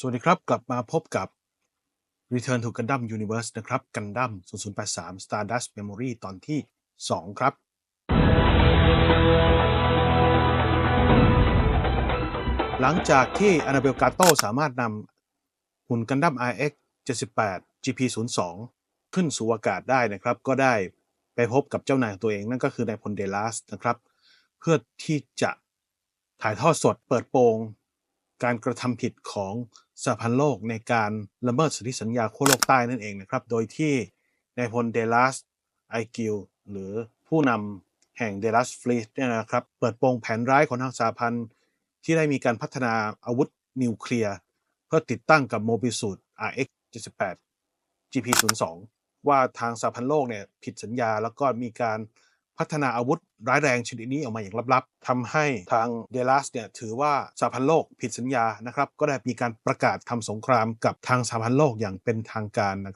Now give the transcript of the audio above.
สวัสดีครับ กลับมาพบกับ Return to Gundam Universe นะครับ Gundam 0083 Stardust Memory ตอนที่ 2 ครับ หลังจากที่ Annabelle Gato สามารถนำหุ่น Gundam RX 78 GP 0 2ขึ้นสู่อากาศได้นะครับ ก็ได้ไปพบกับเจ้านายของตัวเอง นั่นก็คือนายพลเดลัสนะครับ เพื่อที่จะถ่ายทอดสดเปิดโปงการกระทำผิดของ สหพันธ์โลกในการละเมิดสนธิสัญญาขั้วโลกใต้นั่นเองนะครับ โดยที่นายพลเดลัสไอกิลหรือผู้นำแห่งเดลัสฟลีตเนี่ยนะครับ เปิดโปงแผนร้ายของทางสหพันธ์ ที่ได้มีการพัฒนาอาวุธนิวเคลียร์ เพื่อติดตั้งกับโมบิสูด RX 78 GP 0 2ว่าทางสหพันธ์โลกเนี่ยผิดสัญญาแล้วก็มีการ พัฒนาอาวุธร้ายแรงชนิดนี้ออกมาอย่างลับๆทำให้ทางเดลัสเนี่ยถือว่าสหพันธ์โลกผิดสัญญานะครับ ก็ได้มีการประกาศทำสงครามกับทางสหพันธ์โลกอย่างเป็นทางการนะครับ